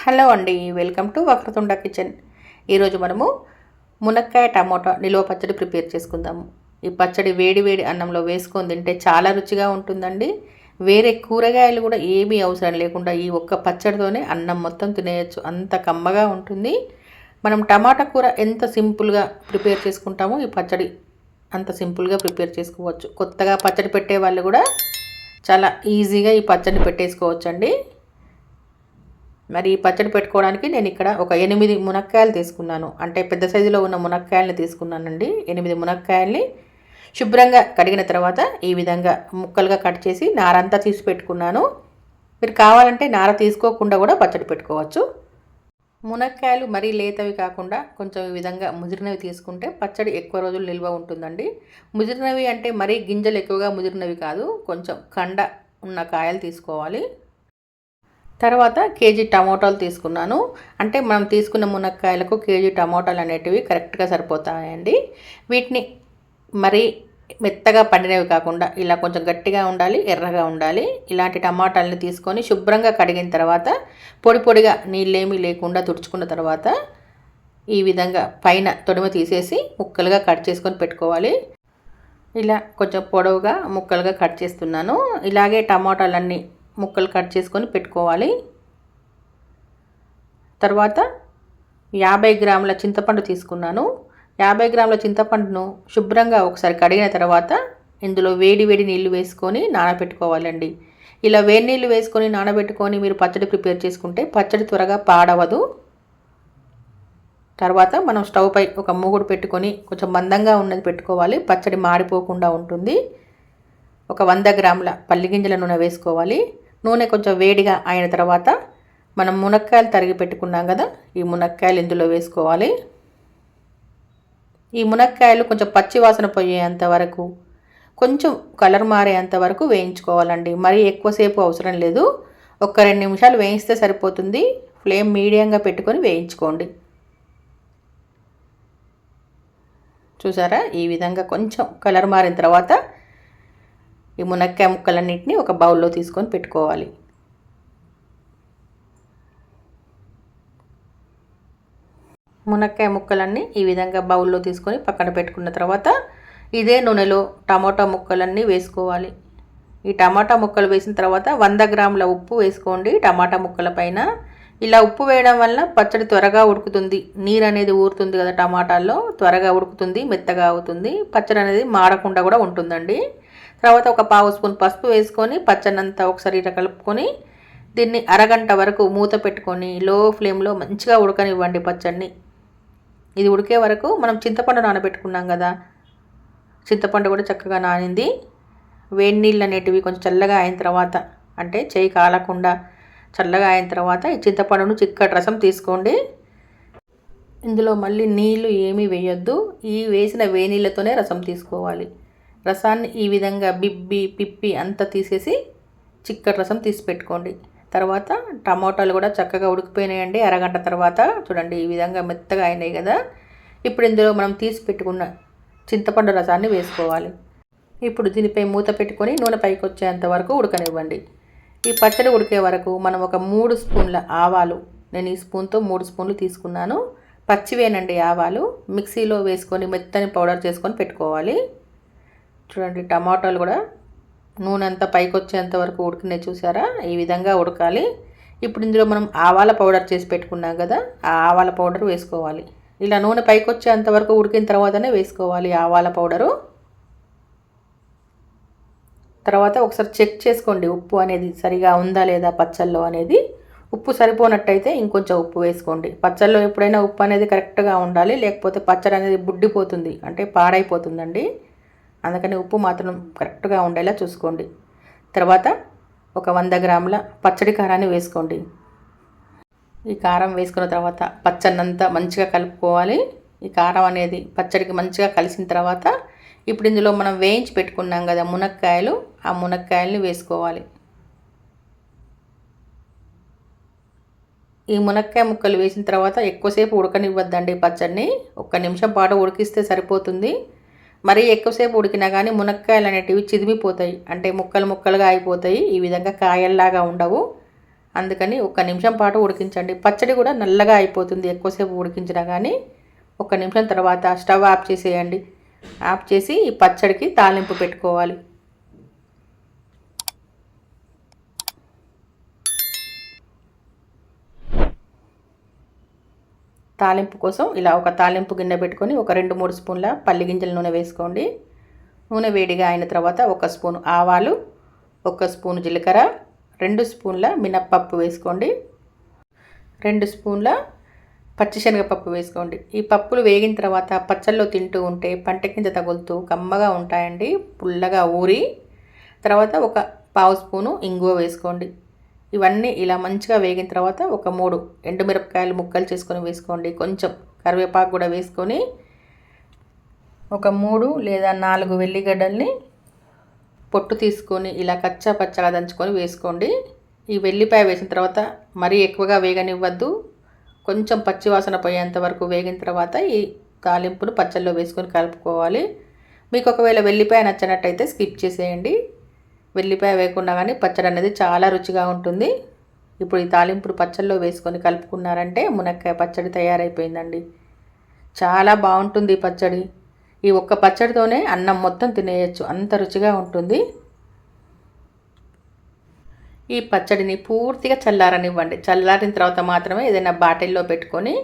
Hello అండి welcome to Vakratunda kitchen. ఈరోజు మనము మునక్కాయ టమోటా నిలువ పచ్చడి ప్రిపేర్ చేసుకుందాము. ఈ పచ్చడి వేడి వేడి అన్నంలో వేసుకొని తింటే చాలా రుచిగా ఉంటుందండి. వేరే కూరగాయలు కూడా ఏమీ అవసరం లేకుండా ఈ ఒక్క పచ్చడితోనే అన్నం మొత్తం తినేయచ్చు. అంత కమ్మగా ఉంటుంది. మనం టమాటా కూర ఎంత సింపుల్గా ప్రిపేర్ చేసుకుంటామో ఈ పచ్చడి అంత సింపుల్గా ప్రిపేర్ చేసుకోవచ్చు. కొత్తగా పచ్చడి పెట్టే వాళ్ళు కూడా చాలా ఈజీగా ఈ పచ్చడిని పెట్టేసుకోవచ్చండి. మరి పచ్చడి పెట్టుకోవడానికి నేను ఇక్కడ ఒక ఎనిమిది మునక్కాయలు తీసుకున్నాను. అంటే పెద్ద సైజులో ఉన్న మునక్కాయలని తీసుకున్నానండి. ఎనిమిది మునక్కాయల్ని శుభ్రంగా కడిగిన తర్వాత ఈ విధంగా ముక్కలుగా కట్ చేసి నారంతా తీసి పెట్టుకున్నాను. మీరు కావాలంటే నార తీసుకోకుండా కూడా పచ్చడి పెట్టుకోవచ్చు. మునక్కాయలు మరీ లేతవి కాకుండా కొంచెం ఈ విధంగా ముదిరినవి తీసుకుంటే పచ్చడి ఎక్కువ రోజులు నిల్వ ఉంటుందండి. ముదిరినవి అంటే మరీ గింజలు ఎక్కువగా ముదిరినవి కాదు కొంచెం కండ ఉన్న కాయలు తీసుకోవాలి. తర్వాత కేజీ టమోటాలు తీసుకున్నాను. అంటే మనం తీసుకున్న మునక్కాయలకు కేజీ టమోటాలు అనేటివి కరెక్ట్గా సరిపోతాయండి. వీటిని మరీ మెత్తగా పండినవి కాకుండా ఇలా కొంచెం గట్టిగా ఉండాలి ఎర్రగా ఉండాలి. ఇలాంటి టమాటాలని తీసుకొని శుభ్రంగా కడిగిన తర్వాత పొడి పొడిగా నీళ్ళేమీ లేకుండా తుడుచుకున్న తర్వాత ఈ విధంగా పైన తొడిమ తీసేసి ముక్కలుగా కట్ చేసుకొని పెట్టుకోవాలి. ఇలా కొంచెం పొడవుగా ముక్కలుగా కట్ చేస్తున్నాను. ఇలాగే టమాటాలన్నీ ముక్కలు కట్ చేసుకొని పెట్టుకోవాలి. తర్వాత యాభై గ్రాముల చింతపండు తీసుకున్నాను. యాభై గ్రాముల చింతపండును శుభ్రంగా ఒకసారి కడిగిన తర్వాత ఇందులో వేడి వేడి నీళ్ళు వేసుకొని నానబెట్టుకోవాలండి. ఇలా వేడి నీళ్ళు వేసుకొని నానబెట్టుకొని మీరు పచ్చడి ప్రిపేర్ చేసుకుంటే పచ్చడి త్వరగా పాడవదు. తర్వాత మనం స్టవ్ పై ఒక మూగుడు పెట్టుకొని కొంచెం మందంగా ఉన్నది పెట్టుకోవాలి. పచ్చడి మాడిపోకుండా ఉంటుంది. ఒక వంద గ్రాముల పల్లి గింజల నూనె వేసుకోవాలి. నూనె కొంచెం వేడిగా అయిన తర్వాత మనం మునక్కాయలు తరిగి పెట్టుకున్నాం కదా ఈ మునక్కాయలు ఇందులో వేసుకోవాలి. ఈ మునక్కాయలు కొంచెం పచ్చి వాసన పోయేంత వరకు కొంచెం కలర్ మారేంత వరకు వేయించుకోవాలండి. మరీ ఎక్కువసేపు అవసరం లేదు. ఒక రెండు నిమిషాలు వేయిస్తే సరిపోతుంది. ఫ్లేమ్ మీడియంగా పెట్టుకొని వేయించుకోండి. చూసారా? ఈ విధంగా కొంచెం కలర్ మారిన తర్వాత ఈ మునక్కాయ ముక్కలన్నింటినీ ఒక బౌల్లో తీసుకొని పెట్టుకోవాలి. మునక్కాయ ముక్కలన్నీ ఈ విధంగా బౌల్లో తీసుకొని పక్కన పెట్టుకున్న తర్వాత ఇదే నూనెలో టమాటా ముక్కలన్నీ వేసుకోవాలి. ఈ టమాటా ముక్కలు వేసిన తర్వాత వంద గ్రాముల ఉప్పు వేసుకోండి. టమాటా ముక్కల పైన ఇలా ఉప్పు వేయడం వల్ల పచ్చడి త్వరగా ఉడుకుతుంది. నీరు అనేది ఊరుతుంది కదా టమాటాల్లో త్వరగా ఉడుకుతుంది మెత్తగా అవుతుంది. పచ్చడి అనేది మాడకుండా కూడా ఉంటుందండి. తర్వాత ఒక పావు స్పూన్ పసుపు వేసుకొని పచ్చనంతా ఒకసారి ఇట కలుపుకొని దీన్ని అరగంట వరకు మూత పెట్టుకొని లో ఫ్లేమ్లో మంచిగా ఉడకనివ్వండి పచ్చడిని. ఇది ఉడికే వరకు మనం చింతపండు నానబెట్టుకున్నాం కదా చింతపండు కూడా చక్కగా నానింది. వేడి నీళ్ళు అనేటివి కొంచెం చల్లగా అయిన తర్వాత అంటే చేయి కాలకుండా చల్లగా అయిన తర్వాత ఈ చింతపండును చిక్కటి రసం తీసుకోండి. ఇందులో మళ్ళీ నీళ్ళు ఏమీ వేయొద్దు. ఈ వేసిన వేనీళ్ళతోనే రసం తీసుకోవాలి. రసాన్ని ఈ విధంగా బిబ్బి పిప్పి అంతా తీసేసి చిక్కటి రసం తీసి పెట్టుకోండి. తర్వాత టమాటాలు కూడా చక్కగా ఉడికిపోయినాయండి. అరగంట తర్వాత చూడండి ఈ విధంగా మెత్తగా అయినాయి కదా. ఇప్పుడు ఇందులో మనం తీసి పెట్టుకున్న చింతపండు రసాన్ని వేసుకోవాలి. ఇప్పుడు దీనిపై మూత పెట్టుకొని నూనె పైకి వచ్చేంత వరకు ఉడకనివ్వండి. ఈ పచ్చడి ఉడికే వరకు మనం ఒక మూడు స్పూన్ల ఆవాలు నేను ఈ స్పూన్తో మూడు స్పూన్లు తీసుకున్నాను. పచ్చివేనండి ఆవాలు మిక్సీలో వేసుకొని మెత్తని పౌడర్ చేసుకొని పెట్టుకోవాలి. చూడండి టమాటాలు కూడా నూనె అంతా పైకి వచ్చేంత వరకు ఉడికినాయి చూసారా? ఈ విధంగా ఉడకాలి. ఇప్పుడు ఇందులో మనం ఆవాల పౌడర్ చేసి పెట్టుకున్నాం కదా ఆ ఆవాల పౌడర్ వేసుకోవాలి. ఇలా నూనె పైకి వచ్చేంత వరకు ఉడికిన తర్వాతనే వేసుకోవాలి ఆవాల పౌడరు. తర్వాత ఒకసారి చెక్ చేసుకోండి ఉప్పు అనేది సరిగా ఉందా లేదా పచ్చల్లో అనేది. ఉప్పు సరిపోనట్టయితే ఇంకొంచెం ఉప్పు వేసుకోండి. పచ్చల్లో ఎప్పుడైనా ఉప్పు అనేది కరెక్ట్గా ఉండాలి లేకపోతే పచ్చడి అనేది బుడ్డిపోతుంది అంటే పాడైపోతుందండి. అందుకని ఉప్పు మాత్రం కరెక్ట్గా ఉండేలా చూసుకోండి. తర్వాత ఒక వంద గ్రాముల పచ్చడి కారాన్ని వేసుకోండి. ఈ కారం వేసుకున్న తర్వాత పచ్చన్నంతా మంచిగా కలుపుకోవాలి. ఈ కారం అనేది పచ్చడికి మంచిగా కలిసిన తర్వాత ఇప్పుడు ఇందులో మనం వేయించి పెట్టుకున్నాం కదా మునక్కాయలు ఆ మునక్కాయల్ని వేసుకోవాలి. ఈ మునక్కాయ ముక్కలు వేసిన తర్వాత ఎక్కువసేపు ఉడకనివ్వద్దండి పచ్చడిని. ఒక్క నిమిషం పాటు ఉడికిస్తే సరిపోతుంది. మరీ ఎక్కువసేపు ఉడికినా కానీ మునక్కాయలు అనేటివి చిదిమిపోతాయి. అంటే ముక్కలు ముక్కలుగా అయిపోతాయి. ఈ విధంగా కాయల్లాగా ఉండవు. అందుకని ఒక్క నిమిషం పాటు ఉడికించండి. పచ్చడి కూడా నల్లగా అయిపోతుంది ఎక్కువసేపు ఉడికించినా కానీ ఒక నిమిషం తర్వాత స్టవ్ ఆఫ్ చేసేయండి. ఆఫ్ చేసి ఈ పచ్చడికి తాలింపు పెట్టుకోవాలి. తాలింపు కోసం ఇలా ఒక తాలింపు గిన్నె పెట్టుకొని ఒక రెండు మూడు స్పూన్ల పల్లి గింజల నూనె వేసుకోండి. నూనె వేడిగా అయిన తర్వాత ఒక స్పూన్ ఆవాలు ఒక స్పూన్ జీలకర్ర రెండు స్పూన్ల మినప్పప్పు వేసుకోండి. రెండు స్పూన్ల పచ్చిశనగపప్పు వేసుకోండి. ఈ పప్పులు వేగిన తర్వాత పచ్చళ్ళు తింటూ ఉంటే పంట కింద తగులుతూ కమ్మగా ఉంటాయండి పుల్లగా ఊరి. తర్వాత ఒక పావు స్పూను ఇంగువ వేసుకోండి. ఇవన్నీ ఇలా మంచిగా వేగిన తర్వాత ఒక మూడు ఎండుమిరపకాయలు ముక్కలు చేసుకొని వేసుకోండి. కొంచెం కరివేపాకు కూడా వేసుకొని ఒక మూడు లేదా నాలుగు వెల్లిగడ్డల్ని పొట్టు తీసుకొని ఇలా కచ్చా పచ్చగా దంచుకొని వేసుకోండి. ఈ వెల్లిపాయ వేసిన తర్వాత మరీ ఎక్కువగా వేగనివ్వద్దు. కొంచెం పచ్చివాసన పోయేంత వరకు వేగిన తర్వాత ఈ తాలింపును పచ్చల్లో వేసుకొని కలుపుకోవాలి. మీకు ఒకవేళ వెల్లిపాయ నచ్చినట్టయితే స్కిప్ చేసేయండి. వెల్లిపాయ వేయకుండా కానీ పచ్చడి అనేది చాలా రుచిగా ఉంటుంది. ఇప్పుడు ఈ తాలింపుడు పచ్చళ్ళలో వేసుకొని కలుపుకున్నారంటే మునక్కాయ పచ్చడి తయారైపోయిందండి. చాలా బాగుంటుంది ఈ పచ్చడి. ఈ ఒక్క పచ్చడితోనే అన్నం మొత్తం తినేయచ్చు. అంత రుచిగా ఉంటుంది. ఈ పచ్చడిని పూర్తిగా చల్లారనివ్వండి. చల్లారిన తర్వాత మాత్రమే ఏదైనా బాటిల్లో పెట్టుకొని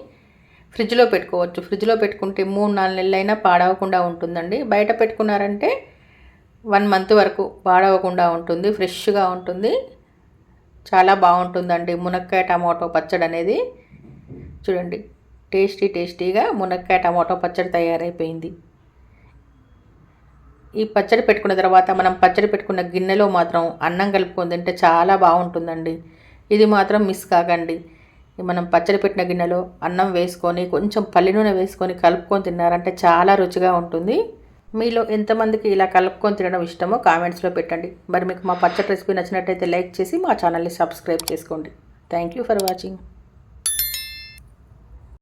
ఫ్రిడ్జ్లో పెట్టుకోవచ్చు. ఫ్రిడ్జ్లో పెట్టుకుంటే మూడు నాలుగు నెలలైనా పాడవకుండా ఉంటుందండి. బయట పెట్టుకున్నారంటే వన్ మంత్ వరకు పాడవకుండా ఉంటుంది ఫ్రెష్గా ఉంటుంది. చాలా బాగుంటుందండి. మునక్కాయ టమాటో పచ్చడి అనేది. చూడండి టేస్టీ టేస్టీగా మునక్కాయ టమాటో పచ్చడి తయారైపోయింది. ఈ పచ్చడి పెట్టుకున్న తర్వాత మనం పచ్చడి పెట్టుకున్న గిన్నెలో మాత్రం అన్నం కలుపుకొని తింటే చాలా బాగుంటుందండి. ఇది మాత్రం మిస్ కాకండి. మనం పచ్చడి పెట్టిన గిన్నెలో అన్నం వేసుకొని కొంచెం పల్లి నూనె వేసుకొని కలుపుకొని తిన్నారంటే చాలా రుచిగా ఉంటుంది. మీలో ఎంతమందికి ఇలా కలుపుకొని తినడం ఇష్టమో కామెంట్స్లో పెట్టండి. మరి మీకు మా పచ్చటి రెసిపీ నచ్చినట్టయితే లైక్ చేసి మా ఛానల్ని సబ్స్క్రైబ్ చేసుకోండి. Thank you for watching